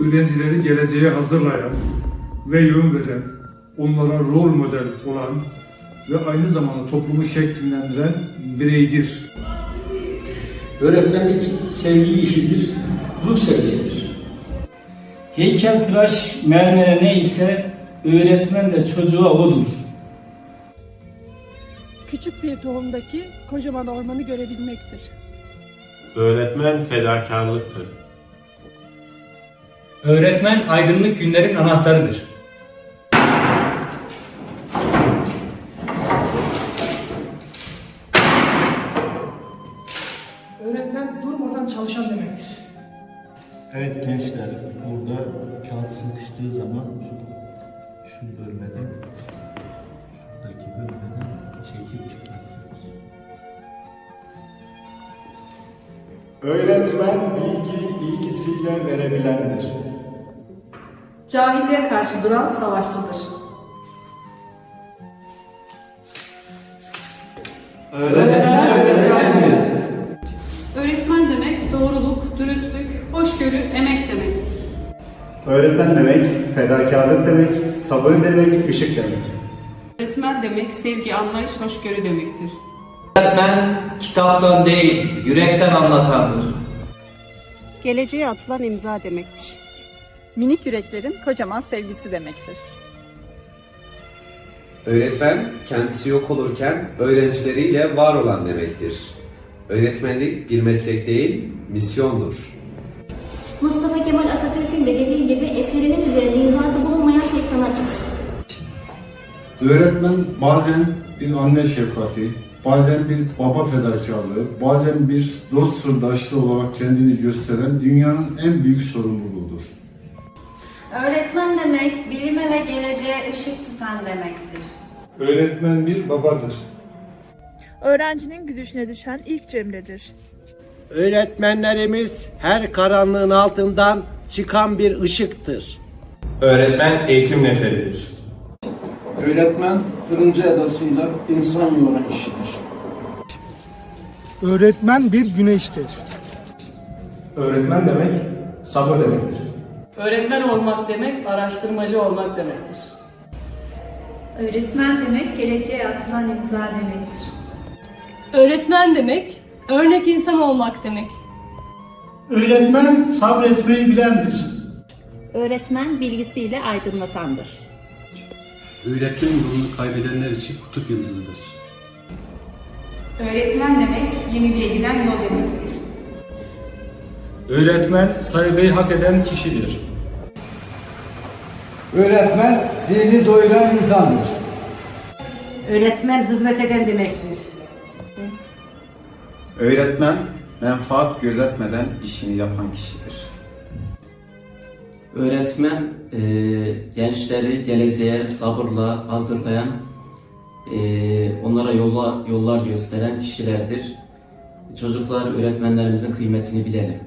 öğrencileri geleceğe hazırlayan ve yön veren, onlara rol model olan ve aynı zamanda toplumu şekillendiren bireydir. Öğretmenlik sevgi işidir, ruh sevgisidir. Heykeltıraş mermere neyse öğretmen de çocuğa odur. küçük bir tohumdaki kocaman ormanı görebilmektir. Öğretmen fedakarlıktır. Öğretmen aydınlık günlerin anahtarıdır. Öğretmen durmadan çalışan demektir. Evet gençler, burada kağıt sıkıştığı zaman şu, şu bölmeden, şuradaki bölmeden çekip çıkartıyoruz. Öğretmen bilgi ilgisiyle verebilendir. Cahilliğe karşı duran savaşçıdır. Öğretmen demek doğruluk, dürüstlük, hoşgörü, emek demek. Öğretmen demek, fedakarlık demek, sabır demek, ışık demek. Öğretmen demek sevgi, anlayış, hoşgörü demektir. Öğretmen kitaptan değil, yürekten anlatandır. Geleceğe atılan imza demektir. Minik yüreklerin kocaman sevgisi demektir. Öğretmen kendisi yok olurken öğrencileriyle var olan demektir. Öğretmenlik bir meslek değil, misyondur. Mustafa Kemal Atatürk'ün de dediği gibi eserinin üzerinde imzası bulunmayan tek sanatçıdır. Öğretmen bazen bir anne şefkati, bazen bir baba fedakarlığı, bazen bir dost sırdaşlığı olarak kendini gösteren dünyanın en büyük sorumluluğudur. Öğretmen demek bilime ve geleceğe ışık tutan demektir. Öğretmen bir babadır. Öğrencinin güdüşüne düşen ilk cemredir. Öğretmenlerimiz her karanlığın altından çıkan bir ışıktır. Öğretmen eğitim neferidir. Öğretmen fırıncı edasıyla insan yoğuran kişidir. Öğretmen bir güneştir. Öğretmen demek sabır demektir. Öğretmen olmak demek, araştırmacı olmak demektir. Öğretmen demek geleceğe atılan imza demektir. Öğretmen demek, örnek insan olmak demek. Öğretmen sabretmeyi bilendir. Öğretmen bilgisiyle aydınlatandır. Öğretmen yolunu kaybedenler için kutup yıldızıdır. Öğretmen demek yeniliğe giden yol demektir. Öğretmen saygıyı hak eden kişidir. Öğretmen zihni doyuran insandır. Öğretmen hizmet eden demektir. Öğretmen menfaat gözetmeden işini yapan kişidir. Öğretmen eee, gençleri geleceğe sabırla hazırlayan, eee, onlara yola, yollar gösteren kişilerdir. Çocuklar öğretmenlerimizin kıymetini bilelim.